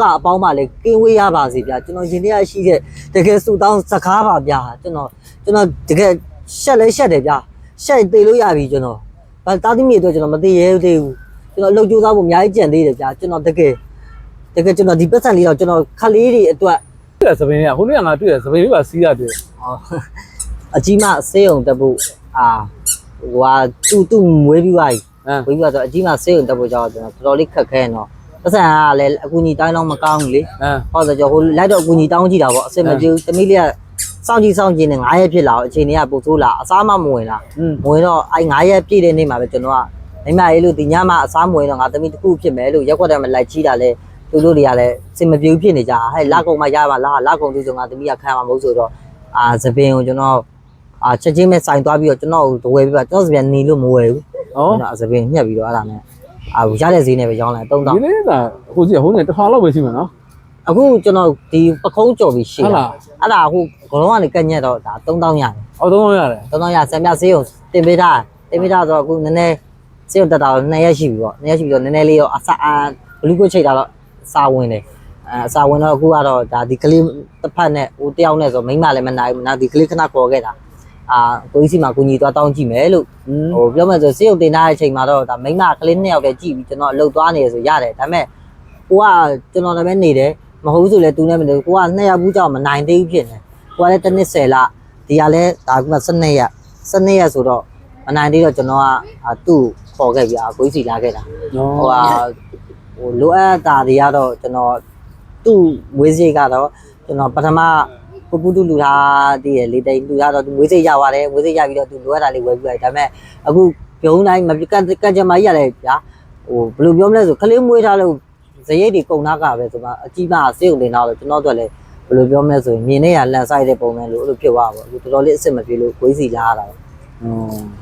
ကအပေါင်းပါလေကင်းဝေးရပါစေဗျာကျွန်တော်ရင်ထဲရရှိတဲ့တကယ်ဆူတောင်းစကားပါဗျာကျွန်တော်ကျွန်တော်တကယ်ရှက်လဲရှက်တယ်ဗျာရှက်သေးလို့ရပြီကျွန်တော်ဘာတာတိမြေအတွက်ကျွန်တော်မသေးရဲသေးဘူးကျွန်တော်အလုပ်ကြိုးစားဖို့အများကြီးကြံသေးတယ်ဗျာကျွန်တော်တကယ်တကယ်ကျွန်တော်ဒီပတ်စံလေးတော့ကျွန်တော်ခလေးတွေအတွက်တွေ့ရစပင်းကဟိုနေ့ကငါတွေ့ရစပင်းလေးပါစီးရတွေ့အော်အကြီးမဆေးုံတက်ဖို့အာဟိုဟာတူတူမွေးပြီးသွားပြီဟမ်မွေးပြီးသွားဆိုအကြီးမဆေးုံတက်ဖို့ကြောင့်ကျွန်တော်တော်တော်လေးခက်ခဲနော် ပတ်စံကလည်းအကူကြီးတိုင်းတော့မကောင်းဘူးလေဟမ်ဟုတ်တယ်ကျွန်တော်ဟိုလိုက်တော့အကူကြီးတောင်းကြည့်တာပေါ့အစင်မပြေဘူးတမီးလေးကစောင့်ကြည့်စောင့်ကြည့်နေ9ရက်ဖြစ်လာတော့အချိန်တွေကပို့ဆိုးလာအစားမမဝင်လာอืมမဝင်တော့အဲ9ရက်ပြည့်တဲ့နေ့မှာပဲကျွန်တော်ကမိမရေးလို့ဒီညမှာအစားမဝင်တော့ငါသမီးတစ်ခုဖြစ်မယ်လို့ရက်ွက်တယ်မလိုက်ချီးတာလဲသူတို့တွေကလည်းစင်မပြေဘူးဖြစ်နေကြဟဲ့လာကုံမှရပါလားလာကုံသူဆိုငါသမီးကခံမှာမဟုတ်ဆိုတော့အာသပင်ကိုကျွန်တော်အာချက်ချင်းပဲစိုင်သွားပြီးတော့ကျွန်တော်ကိုဝယ်ပြီးပါကျွန်တော်စပြန်နေလို့မဝယ်ဘူးဩကျွန်တော်သပင်ညှက်ပြီးတော့အဲ့ဒါနဲ့ အာရတဲ့ဈေးနဲ့ပဲရောင်းလိုက်3000ဒီနေ့ကဟိုကြီးဟိုနေ့တစ်ခါလောက်ပဲရှိမှာနော်အခုကျွန်တော်ဒီပခုံးကြော်ပြီးရှိဟုတ်တာလားအဲ့ဒါအခုဂလုံးကနေကက်ညက်တော့ဒါ3000ရတယ်အော်သုံးလုံးရတယ်3000ရဆံပြဆေးုံတင်ပေးထားတင်ပေးထားဆိုတော့အခုနည်းနည်းဆေးုံတက်တာတော့2ရက်ရှိပြီပေါ့2ရက်ရှိပြီတော့နည်းနည်းလေးတော့အစာအာဘလူးကိုချိန်တာတော့စာဝင်တယ်အဲအစာဝင်တော့အခုကတော့ဒါဒီကလေးတစ်ဖက်နဲ့ဟိုတယောက်နဲ့ဆိုမိမလည်းမနိုင်ဘူးနော်ဒီကလေးခဏခေါ်ခဲ့တာ အာကိုကြီးစီမှာကိုညီသွားတောင်းကြည့်မယ်လို့อืมဟိုပြောမယ်ဆိုဆေးရုံတင်ထားတဲ့အချိန်မှာတော့ဒါမိမကလေးနှစ်ယောက်တည်းကြည့်ပြီးကျွန်တော်အလုပ်သွားနေရဆိုရတယ်ဒါပေမဲ့ကိုကကျွန်တော်လည်းပဲနေတယ်မဟုတ်ဘူးဆိုလည်းသူနဲ့မနေဘူးကိုကနှစ်ယောက်ဘူးကြောင့်မနိုင်သေးဘူးဖြစ်နေကိုကလည်းတစ်နှစ်10လဒီကလည်းဒါက12ရက်12ရက်ဆိုတော့မနိုင်သေးတော့ကျွန်တော်ကအာသူ့ကိုခေါ်ခဲ့ပြီးအာကိုကြီးစီလာခဲ့တာနော်ဟိုဟာဟိုလိုအပ်တာတွေကတော့ကျွန်တော်သူ့မွေးစိတ်ကတော့ကျွန်တော်ပထမ ကိုပုတုလူထားတည်ရလေတိန်လူထားတော့သူမွေးစိတ်ရပါတယ်မွေးစိတ်ရပြီးတော့သူလိုအပ်တာလေးဝယ်ပြီးလိုက်ဒါပေမဲ့အခုပြုံးတိုင်းမပြကန်ကန်ကြမကြီးရတယ်ဗျာဟိုဘယ်လိုပြောမလဲဆိုခလေးမွေးထားလို့ဇရိတ်တွေကုန်သားကပဲဆိုမှအကြီးမစေုံတင်တော့ကျွန်တော်တို့လည်းဘယ်လိုပြောမလဲဆိုရင်မြင်နေရလန်ဆိုင်တဲ့ပုံစံလို့အဲ့လိုဖြစ်သွားပါဘူးအခုတော်တော်လေးအစ်စ်မပြေလို့ကိုကြီးစီလာရတာဟုတ်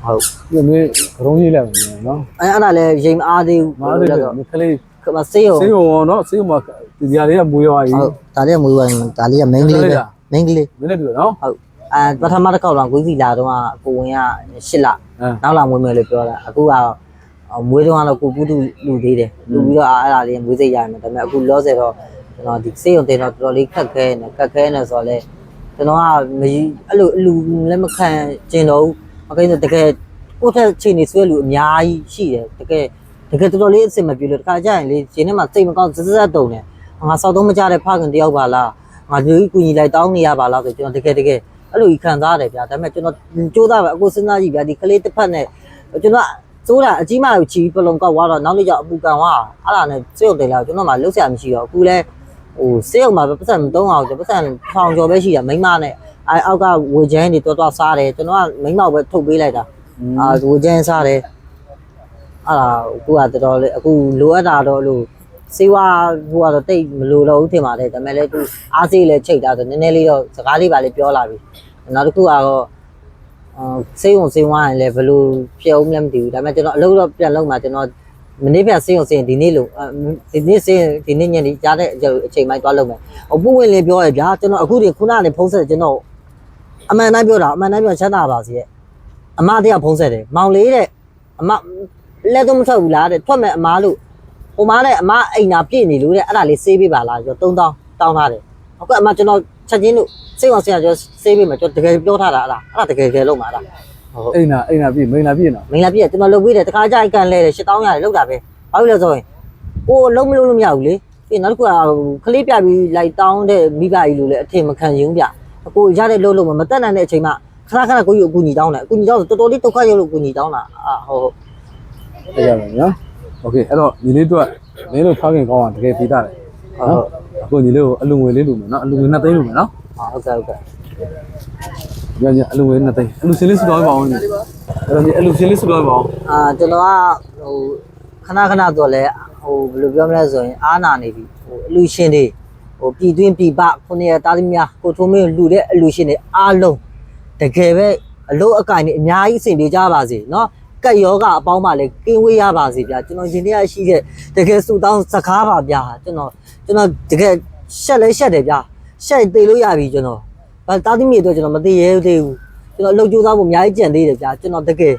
ဟုတ်ဒီနေ့ကရုံးကြီးလိုက်မယ်နော်အဲ့အဲ့ဒါလည်းရိမ်အားသေးဘူးမားတယ်ခလေးကမစေးရုံစေးရောနော်စေးရောမှာဒီຢာလေးကမွေးရွာကြီးဟုတ်ဒါလေးကမွေးဝင်ဒါလေးက main ကလေးပဲ main ကလေးမင်းလည်းတွေ့နော်ဟုတ်အဲပထမတစ်ခေါက်တော့ကိုကြီးလာတော့ကိုဝင်က8လဟမ်နောက်လာမွေးမယ်လို့ပြောတာအခုကမွေးတော့တော့ကိုပုတုလူသေးတယ်လူပြီးတော့အဲ့ဒါလေးမွေးစိတ်ရမယ်ဒါပေမဲ့အခုလောဆယ်တော့ကျွန်တော်ဒီစေးရုံတင်တော့တော်တော်လေးခက်ခဲနေခက်ခဲနေဆိုတော့လေကျွန်တော်ကမကြီးအဲ့လိုအလူလည်းမခံကျင်တော့ဘူးအကိန်းတကယ်ကိုယ့်ထက်ချိန်နေဆွဲလူအများကြီးရှိတယ်တကယ်တကယ်တော်တော်လေးအဆင်မပြေလို့တခါကြရင်လေရှင်ထဲမှာစိတ်မကောင်းစစစတုံတယ်ငါစောက်တော့မကြတဲ့ဖခင်တယောက်ပါလား ငါတို့ကူညီလိုက်တောင်းနေရပါလားဆိုကျွန်တော်တကယ်တကယ်အဲ့လိုကြီးခံစားရတယ်ဗျာဒါပေမဲ့ကျွန်တော်ကြိုးစားပဲအခုစဉ်းစားကြည့်ဗျာဒီကလေးတစ်ဖက်နဲ့ကျွန်တော်စိုးတာအကြီးမကိုချီပလုံကောက်သွားတော့နောက်နေ့ကျအပူကန်သွားအဲ့ဒါနဲ့စေရုပ်တယ်လားကျွန်တော်မှလှုပ်ရှားမရှိတော့အခုလဲဟိုစေရုပ်မှာပတ်စံမသုံးအောင်ကျွန်တော်ပတ်စံထောင်ကျော်ပဲရှိတာမိမနဲ့အဲအောက်ကဝေချမ်းတွေတော်တော်စားတယ်ကျွန်တော်ကမိမပဲထုတ်ပေးလိုက်တာအာဝေချမ်းစားတယ်အဲ့ဒါအခုကတော်တော်လေးအခုလိုအပ်တာတော့လို့ စေဝါဟိုကတော့တိတ်မလိုတော့ဘူးထင်ပါတယ်ဒါပေမဲ့လည်းသူအားစေးလည်းချိတ်တာဆိုနည်းနည်းလေးတော့စကားလေးပါလေးပြောလာပြီနောက်တစ်ခုကတော့အာစေးုံစေးဝါရင်လည်းဘယ်လိုဖြစ်အောင်လဲမသိဘူးဒါပေမဲ့ကျွန်တော်အလုပ်တော့ပြန်လုပ်မှာကျွန်တော်မနေ့ပြန်စေးုံစေးရင်ဒီနေ့လို့ဒီနေ့စေးဒီနေ့ညနေကြားတဲ့အချိန်ပိုင်းသွားလုပ်မယ်ဟိုပုဝင်လေးပြောရဗျာကျွန်တော်အခုဒီခုနကနေဖုံးဆက်ကျွန်တော်အမှန်တမ်းပြောတာအမှန်တမ်းပြောချမ်းသာပါစေရဲ့အမတရားဖုံးဆက်တယ်မောင်လေးတဲ့အမလက်တော့မထွက်ဘူးလားတဲ့ထွက်မယ်အမားလို့ ဟိုမားနဲ့အမအိမ်နာပြည့်နေလို့တဲ့အဲ့ဒါလေးဆေးပေးပါလားကျွန်တော်3000တောင်းထားတယ်အခုအမကျွန်တော်ချက်ချင်းလို့စိတ်အောင်ဆရာကျွန်တော်ဆေးပေးမယ်ကျွန်တော်တကယ်ပြောထားတာအဲ့ဒါအဲ့ဒါတကယ်တကယ်လုံးမှာအဲ့ဒါဟုတ်အိမ်နာအိမ်နာပြီမိန်နာပြီနော်မင်းလာပြည့်ကျွန်တော်လုပ်ပေးတယ်တခါကြိုက်ကန်လဲတယ်8000ရတယ်လောက်တာပဲဘာလို့လဲဆိုရင်ဟိုလုံးမလို့လို့မရဘူးလေပြီးနောက်တစ်ခုကခလေးပြပြီးလိုက်တောင်းတဲ့မိဘကြီးလို့လည်းအထင်မခံရင်ဗျအကိုရတဲ့လို့လို့မတက်နိုင်တဲ့အချိန်မှာခဏခဏကိုကြီးအကူညီတောင်းတယ်အကူညီတောင်းတော်တော်လေးဒုက္ခရောက်လို့အကူညီတောင်းတာအာဟုတ်ဟုတ်သိကြမယ်နော် โอเคအဲ့တော့ညီလေးတို့ကမင်းတို့ဖောက်ခင်ကောင်းအောင်တကယ်ပြီးတာတယ် ဟုတ်ဟုတ် အခုညီလေးကိုအလူငွေလေးလူမယ်နော်အလူငွေနှစ်သိန်းလူမယ်နော် ဟုတ်ကဲ့ဟုတ်ကဲ့ ညညအလူငွေနှစ်သိန်းအလူစင်းလေးစုတော်ပါအောင်ညီအဲ့တော့ညီအလူစင်းလေးစုတော်ပါအောင် အာကျွန်တော်ကဟိုခဏခဏတော့လဲဟိုဘယ်လိုပြောမလဲဆိုရင်အားနာနေပြီဟိုအလူရှင်တွေဟိုပြည်တွင်းပြည်ပခုနှစ်ရက်တာသမီးများကိုထုံးမင်းလူတဲ့အလူရှင်တွေအားလုံးတကယ်ပဲအလို့အကင်တွေအများကြီးအဆင်ပြေကြပါစေเนาะ ကက်ယောဂအပေါင်းပါလေကင်းဝေးရပါစေဗျာကျွန်တော်ရင်ထဲရရှိတဲ့တကယ်ဆူတောင်းစကားပါဗျာကျွန်တော်ကျွန်တော်တကယ်ရှက်လဲရှက်တယ်ဗျာရှက်သေးလို့ရပြီကျွန်တော်ဘာတာသမီးတွေအတွက်ကျွန်တော်မသေးရဲသေးဘူးကျွန်တော်အလုပ်ကြိုးစားဖို့အများကြီးကြံသေးတယ်ဗျာကျွန်တော်တကယ်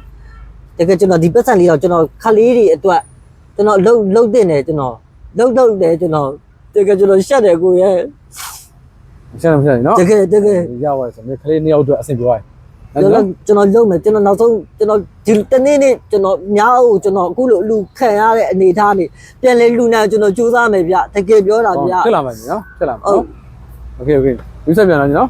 တကယ်ကျွန်တော်ဒီပတ်စံလေးတော့ကျွန်တော်ခလေးတွေအတွက်ကျွန်တော်လှုပ်လှုပ်တင်တယ်ကျွန်တော်လှုပ်လှုပ်တယ်ကျွန်တော်တတကယ်ကျွန်တော်ရှက်တယ်ကိုရဲ့ရှင်းတယ်မရှင်းနော်တကယ်တကယ်ရပါတယ်ဆိုတော့ကလေးနှစ်ယောက်အတွက်အဆင်ပြေသွားတယ် ကျွန်တော်ကျွန်တော်လုံးမယ်ကျွန်တော်နောက်ဆုံးကျွန်တော်ဒီတနေ့နေ့ကျွန်တော်များအောင်ကျွန်တော်အခုလိုလူခံရတဲ့အနေအထားနေပြန်လဲလူနာကျွန်တော်စူးစမ်းမယ်ဗျတကယ်ပြောတာဗျ ဖြစ်လာမယ်နော်ဖြစ်လာမယ် ဟုတ် နော်โอเคโอเคဒီဆက်ပြန်လာညနော်